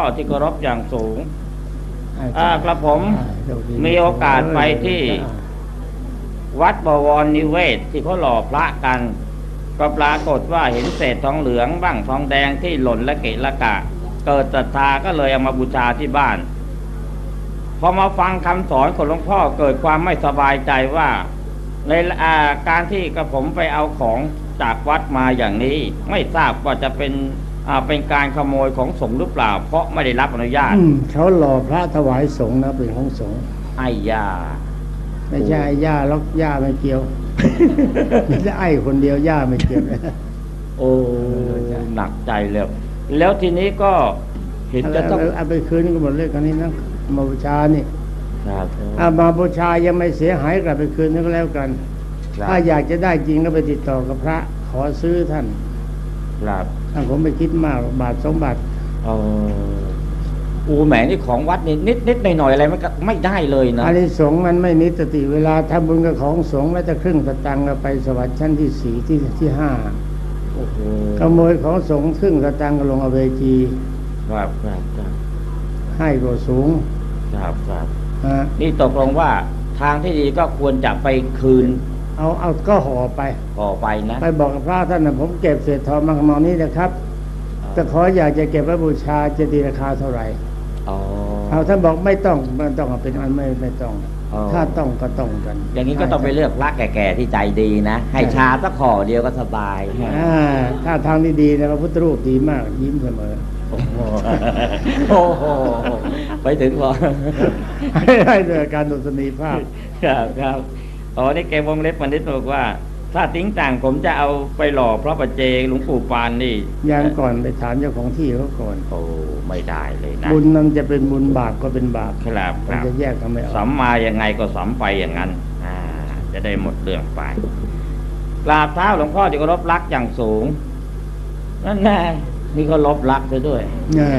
ข้อที่เคารพอย่างสูงอ่าอ่ากระผมอ่าโชคดีมีโอกาสไปที่ วัดบวรนิเวศที่เขาหล่อพระกัน ก็ปรากฏว่าเห็นเศษทองเหลืองบ้างทองแดงที่หล่นละเกะละกะ เกิดศรัทธาก็เลยเอามาบูชาที่บ้าน พอมาฟังคำสอนของหลวงพ่อเกิดความไม่สบายใจว่าในอ่าการที่กระผมไปเอาของจากวัดมาอย่างนี้ ไม่ทราบว่าจะเป็นอ่า เป็นการขโมยของสงฆ์หรือเปล่า เพราะไม่ได้รับอนุญาตอืมเขาหล่อพระถวายสงฆ์นะเป็นของสงฆ์ไอ้ยาไม่ใช่ไอ้ย่าล็อกย่าไม่เกี่ยวไม่ใช่ไอ้คนเดียวย่าไม่เกี่ยวนะโอ้หนักใจแล้วแล้วทีนี้ก็เห็นจะต้องเอาเอาไปคืนก็หมดเลยกันนี้นะมาบูชานี่ครับเอามาบูชายังไม่เสียหายกลับไปคืนนึกแล้วกันครับถ้าอยากจะได้จริงก็ไปติดต่อกับพระ ขอซื้อท่าน ครับถ้าผมไม่คิดมากหรอกบาทสองบาทเอออูแหมนี่ของวัดนี่นิดนิดหน่อยหน่อยๆอะไรไม่ก็ไม่ได้เลยนะอันนี้สงฆ์มันไม่นิสติเวลาทำบุญกับของสงฆ์แล้วจะครึ่งสตังค์ก็ไปสวรรค์ชั้นที่สี่ที่ที่ห้าโอ้โหขโมยของสงฆ์ครึ่งสตังค์ก็ลงอเวจีครับครับครับให้ก็สูงครับครับฮะนี่ตกลงว่าทางที่ดีก็ควรจะไปคืน เอาเอาก็ห่อไปต่อไปนะ ไปบอกกับพระท่านนะผมเก็บเศษทองมาขนองนี้นะครับแต่ขออยากจะเก็บไว้บูชาจะตีราคาเท่าไหร่อ๋อเอาท่านบอกไม่ต้องไม่ต้องเอาเป็นอันไม่ไม่ต้องอ๋อถ้าต้องก็ต้องกัน อย่างนี้ก็ต้องไปเลือกพระแก่ๆที่ใจดีนะ ให้ชาสักขอเดียวก็สบายอ่าถ้าทางดีๆนะพระพุทธรูปดีมากยิ้มเสมอโอ้โหโอ้โหไปถึงพอให้ได้ด้วยการดุษณีภาพครับครับ อ๋อนี่แกวงเล็บมันนิดบอกว่า ถ้าติ้งต่างผมจะเอาไปหล่อพระประเจกหลวงปู่ปานนี่ ยังก่อนไปถามเจ้าของที่เขาก่อน โอ้ไม่ได้เลยนะ บุญนั้นจะเป็นบุญบาปก็เป็นบาปครับคมันรับจะแยกกันไม่ออสักมมายังไงก็สัมไปอย่างนั้น อ่า จะได้หมดเรื่องไปกราบเท้าหลวงพ่อที่เคารพรักอย่างสูงนั่นแน่มีเคารพรักไปด้วยแน่